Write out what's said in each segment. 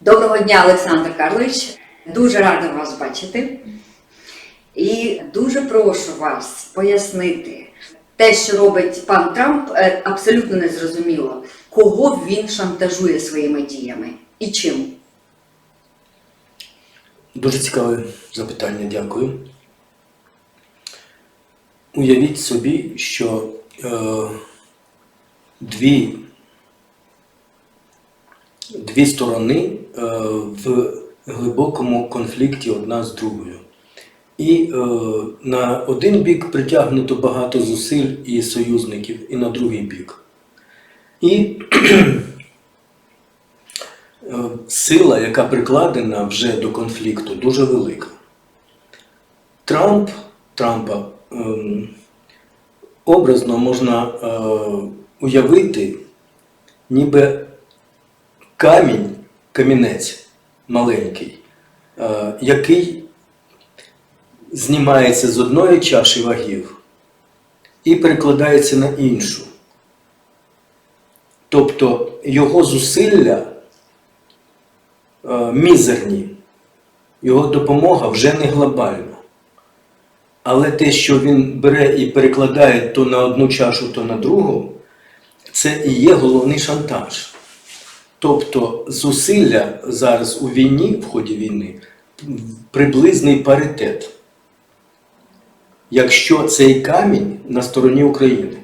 Доброго дня, Олександр Карлович. Дуже рада вас бачити. І дуже прошу вас пояснити те, що робить пан Трамп, е, абсолютно незрозуміло, кого він шантажує своїми діями і чим. Дуже цікаве запитання, дякую. Уявіть собі, що е, дві, дві сторони е, в глибокому конфлікті одна з другою. І е, на один бік притягнуто багато зусиль і союзників, і на другий бік. І Е, сила, яка прикладена вже до конфлікту, дуже велика. Трамп, Трампа ем, образно можна е, уявити, ніби камінь, камінець маленький, е, який знімається з одної чаші вагів і перекладається на іншу. Тобто його зусилля е, мізерні, його допомога вже не глобальна. Але те, що він бере і перекладає то на одну чашу, то на другу, це і є головний шантаж. Тобто зусилля зараз у війні, в ході війни, приблизний паритет. Якщо цей камінь на стороні України,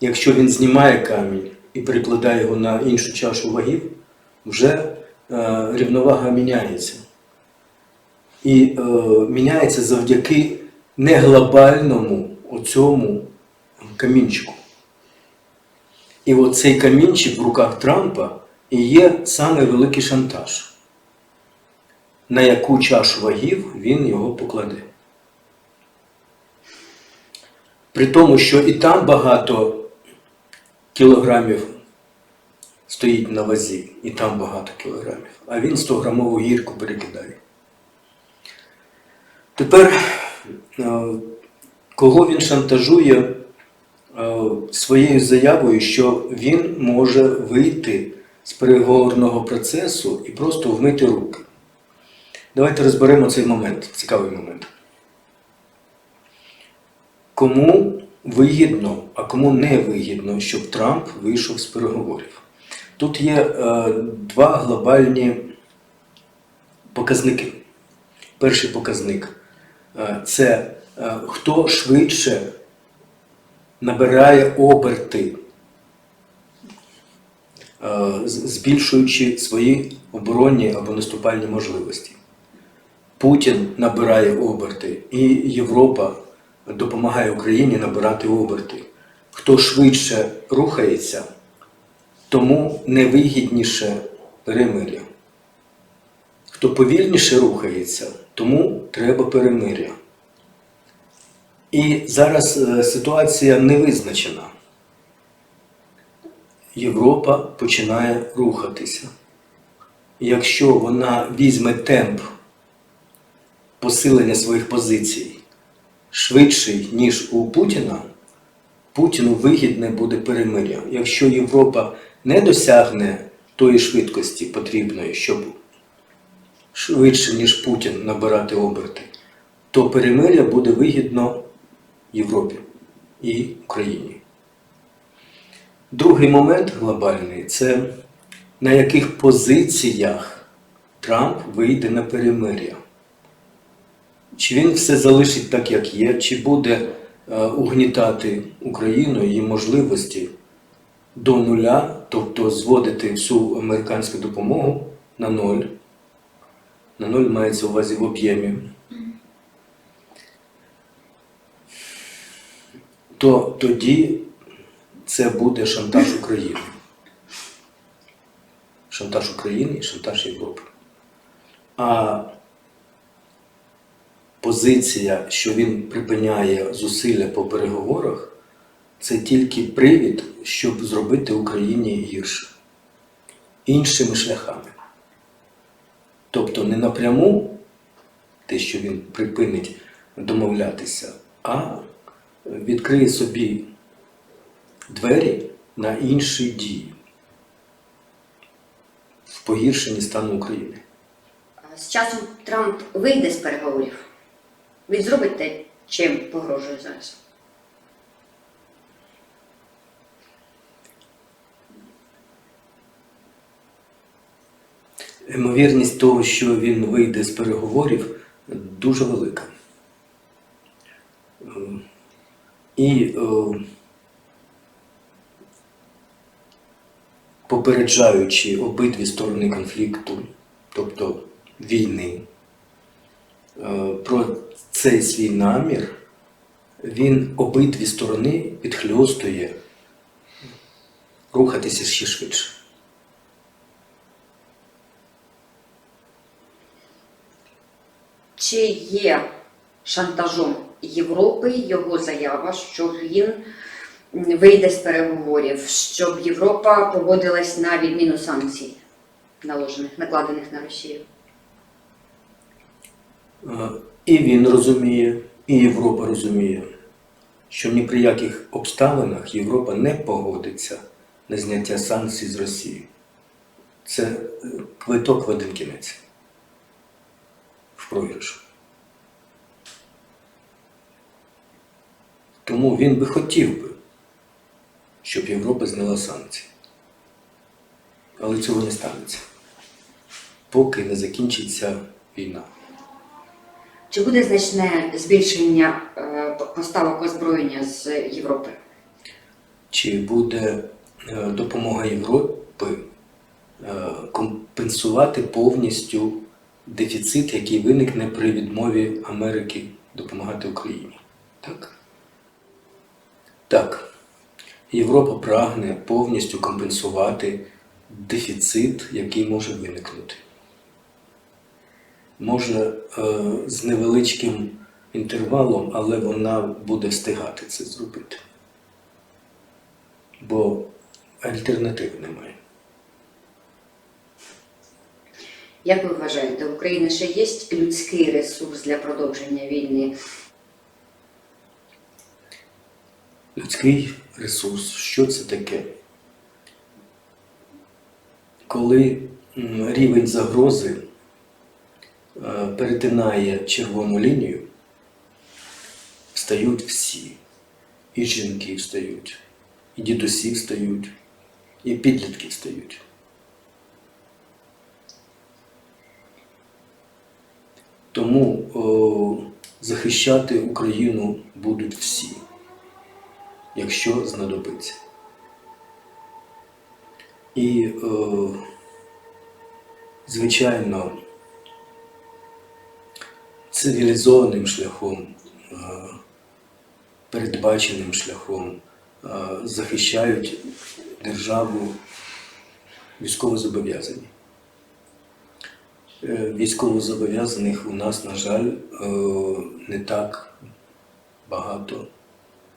якщо він знімає камінь і перекладає його на іншу чашу вагів, вже е, рівновага міняється. І е, міняється завдяки не глобальному оцьому камінчику. І оцей камінчик в руках Трампа і є саме великий шантаж, на яку чашу вагів він його покладе. При тому, що і там багато кілограмів стоїть на вазі, і там багато кілограмів, а він 100 грамову гірку перекидає. Тепер, е, кого він шантажує своєю заявою, що він може вийти з переговорного процесу і просто вмити руки. Давайте розберемо цей момент, цікавий момент. Кому вигідно, а кому не вигідно, щоб Трамп вийшов з переговорів? Тут є е, два глобальні показники. Перший показник е, це е, хто швидше набирає оберти, е, збільшуючи свої оборонні або наступальні можливості. Путін набирає оберти, і Європа допомагає Україні набирати оберти. Хто швидше рухається, тому невигідніше перемир'я. Хто повільніше рухається, тому треба перемир'я. І зараз е, ситуація не визначена. Європа починає рухатися. Якщо вона візьме темп посилення своїх позицій швидший, ніж у Путіна, Путіну вигідне буде перемир'я. Якщо Європа не досягне тої швидкості потрібної, щоб швидше, ніж Путін набирати оберти, то перемир'я буде вигідно Європі і Україні. Другий момент глобальний це на яких позиціях Трамп вийде на перемир'я. Чи він все залишить так, як є, чи буде е, угнітати Україну її можливості до нуля, тобто зводити всю американську допомогу на ноль. На ноль мається увазі в об'ємі. То тоді це буде шантаж України. Шантаж України і шантаж Європи. А позиція, що він припиняє зусилля по переговорах, це тільки привід, щоб зробити Україні гірше іншими шляхами. Тобто не напряму те, що він припинить домовлятися, а відкриє собі двері на інші дії. В погіршенні стану України. З часом Трамп вийде з переговорів. Він зробить те, чим погрожує зараз. Ймовірність того, що він вийде з переговорів, дуже велика. Е, І е, попереджаючи обидві сторони конфлікту, тобто війни, е, про цей свій намір, він обидві сторони підхльостує рухатися ще швидше. Чи є шантажом Європи його заява, що він вийде з переговорів, щоб Європа погодилась на відміну санкцій, наложених, накладених на Росію? Е, І він розуміє, і Європа розуміє, що ні при яких обставинах Європа не погодиться на зняття санкцій з Росії. Це е, квиток в один кінець. В програш. Тому він би хотів би, щоб Європа зняла санкції. Але цього не станеться, поки не закінчиться війна. Чи буде значне збільшення е, поставок озброєння з Європи? Чи буде е, допомога Європи е, компенсувати повністю дефіцит, який виникне при відмові Америки допомагати Україні? Так. Так. Європа прагне повністю компенсувати дефіцит, який може виникнути. Може е, з невеличким інтервалом, але вона буде встигати це зробити бо альтернатив немає. Як ви вважаєте, у України ще є людський ресурс для продовження війни? Людський ресурс, що це таке? Коли рівень загрози е, перетинає червону лінію, встають всі. І жінки встають, і дідусі встають, і підлітки встають. Тому о, захищати Україну будуть всі, якщо знадобиться. І, о, звичайно, цивілізованим шляхом, е, передбаченим шляхом е, захищають державу військовозобов'язані. Е, Військовозобов'язаних у нас, на жаль, е, не так багато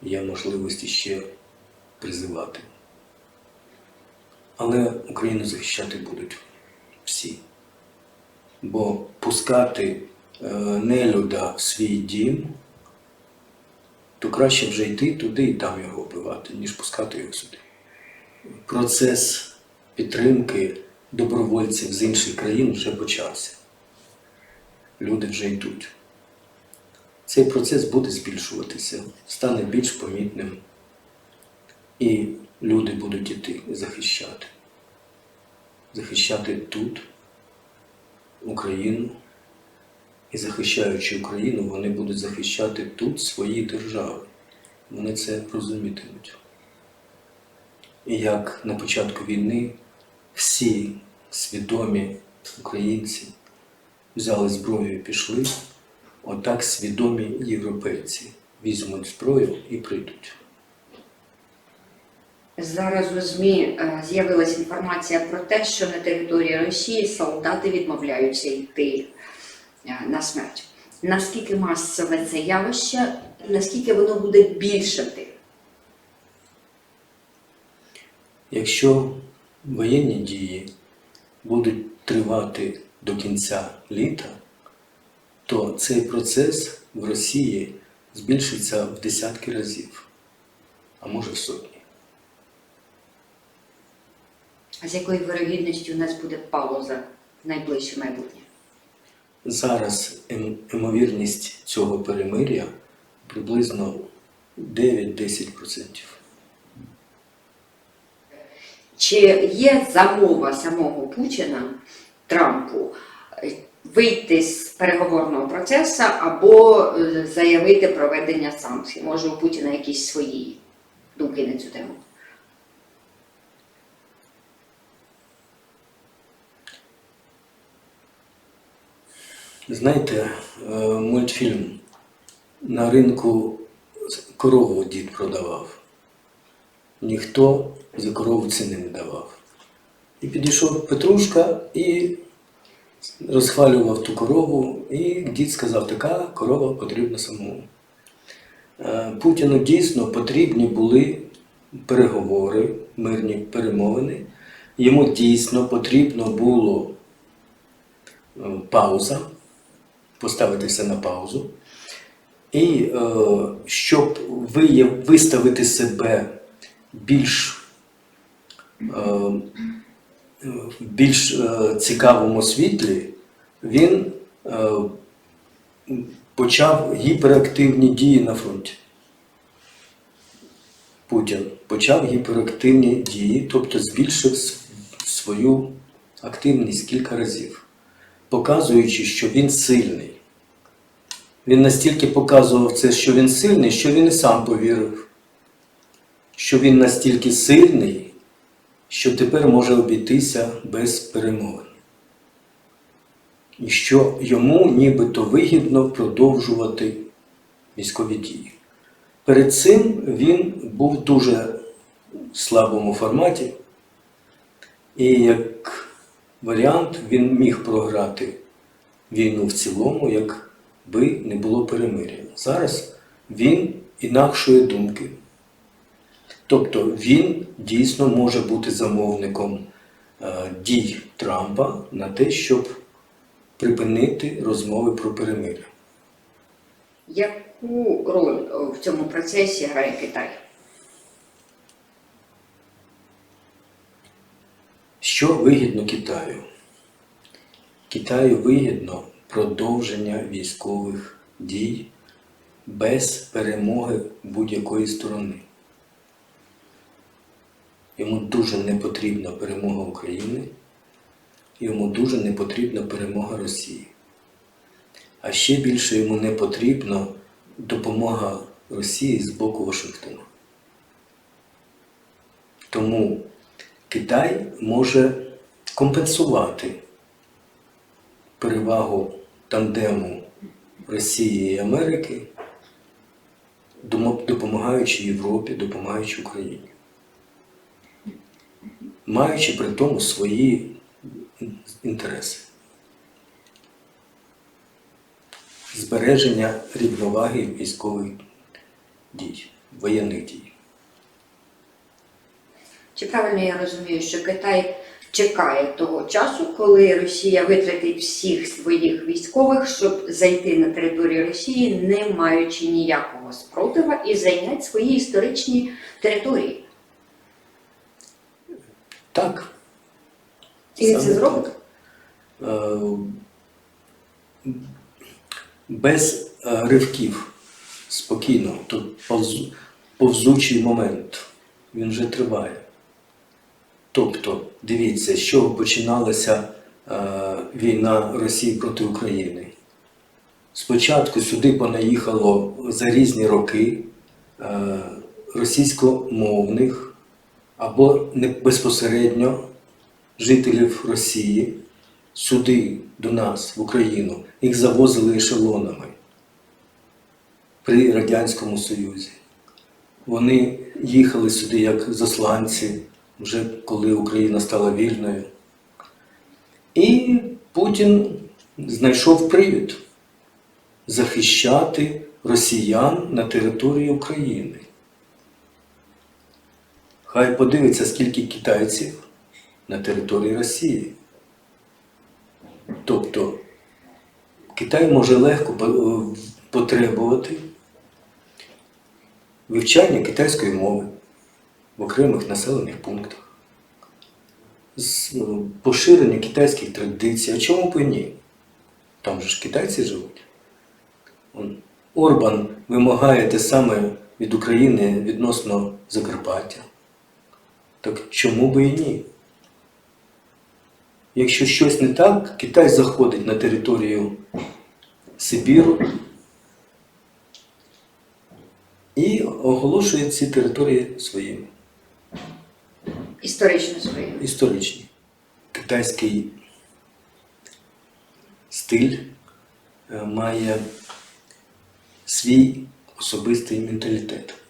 є можливості ще призивати. Але Україну захищати будуть всі. Бо пускати е, нелюда в свій дім, то краще вже йти туди і там його вбивати, ніж пускати його сюди. Процес підтримки добровольців з інших країн вже почався. Люди вже йдуть. Цей процес буде збільшуватися, стане більш помітним. І люди будуть іти захищати. Захищати тут Україну. І захищаючи Україну, вони будуть захищати тут свої держави. Вони це розумітимуть. І як на початку війни всі свідомі українці взяли зброю і пішли, отак свідомі європейці візьмуть зброю і прийдуть. Зараз у ЗМІ е, з'явилася інформація про те, що на території Росії солдати відмовляються йти е, на смерть. Наскільки масове це явище, наскільки воно буде більшати? Якщо воєнні дії будуть тривати до кінця літа, то цей процес в Росії збільшиться в десятки разів, а може в сотні. А з якою вирогідністю у нас буде пауза в найближче майбутнє? Зараз ем- ймовірність цього перемир'я приблизно 9-10%. Чи є замова самого Путіна Трампу вийти з переговорного процесу або е, заявити проведення санкцій? Може, у Путіна якісь свої думки на цю тему? Знаєте, е, мультфільм на ринку корову дід продавав. Ніхто за корову ціни не давав. І підійшов Петрушка і розхвалював ту корову, і дід сказав, така корова потрібна самому. Е, Путіну дійсно потрібні були переговори, мирні перемовини. Йому дійсно потрібно було е, пауза, поставити все на паузу. І е, щоб виставити себе більш, більш е, цікавому світлі, він е, почав гіперактивні дії на фронті. Путін почав гіперактивні дії, тобто збільшив свою активність кілька разів, показуючи, що він сильний. Він настільки показував це, що він сильний, що він і сам повірив, що він настільки сильний, що тепер може обійтися без перемовин. І що йому нібито вигідно продовжувати військові дії. Перед цим він був в дуже слабому форматі, і як варіант він міг програти війну в цілому, якби не було перемир'я. Зараз він інакшої думки. Тобто він дійсно може бути замовником е, дій Трампа на те, щоб припинити розмови про перемир'я. Яку роль в цьому процесі грає Китай? Що вигідно Китаю? Китаю вигідно продовження військових дій без перемоги будь-якої сторони. Йому дуже не потрібна перемога України, йому дуже не потрібна перемога Росії. А ще більше йому не потрібна допомога Росії з боку Вашингтона. Тому Китай може компенсувати перевагу тандему Росії і Америки, допомагаючи Європі, допомагаючи Україні, маючи при тому свої інтереси. Збереження рівноваги військових дій, воєнних дій. Чи правильно я розумію, що Китай чекає того часу, коли Росія витратить всіх своїх військових, щоб зайти на територію Росії, не маючи ніякого спротива, і зайняти свої історичні території? Так. І це зробить? Е, Без е, ривків, спокійно, тут повзучий момент, він вже триває. Тобто, дивіться, з чого починалася е, війна Росії проти України. Спочатку сюди понаїхало за різні роки російськомовних або безпосередньо жителів Росії сюди до нас, в Україну. Їх завозили ешелонами при Радянському Союзі. Вони їхали сюди як засланці, вже коли Україна стала вільною. І Путін знайшов привід захищати росіян на території України. Хай подивиться, скільки китайців на території Росії. Тобто Китай може легко потребувати вивчання китайської мови в окремих населених пунктах, е, поширення китайських традицій. А чому б і ні? Там же ж китайці живуть. Орбан вимагає те саме від України відносно Закарпаття. Так чому би і ні? Якщо щось не так, Китай заходить на територію Сибіру і оголошує ці території своїми Історично своє. історичні. Китайський стиль е, має свій особистий менталітет.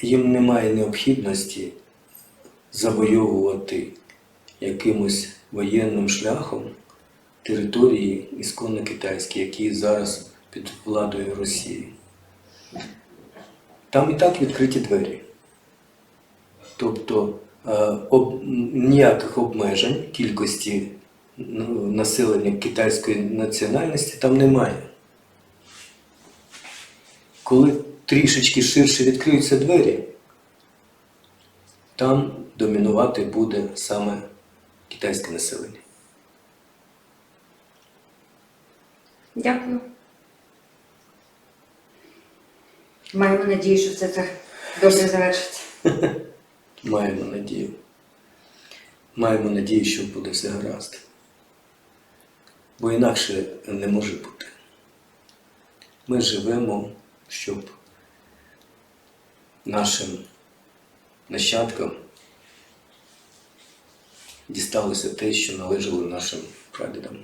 Їм немає необхідності завойовувати якимось воєнним шляхом території ісконно китайські, які зараз під владою Росії. Там і так відкриті двері. Тобто об, ніяких обмежень кількості ну, населення китайської національності там немає. Коли трішечки ширше відкриються двері, там домінувати буде саме китайське населення. Дякую. Маємо надію, що це так добре завершиться. Маємо надію. Маємо надію, що буде все гаразд. Бо інакше не може бути. Ми живемо, щоб нашим нащадкам дісталося те, що належало нашим прадідам.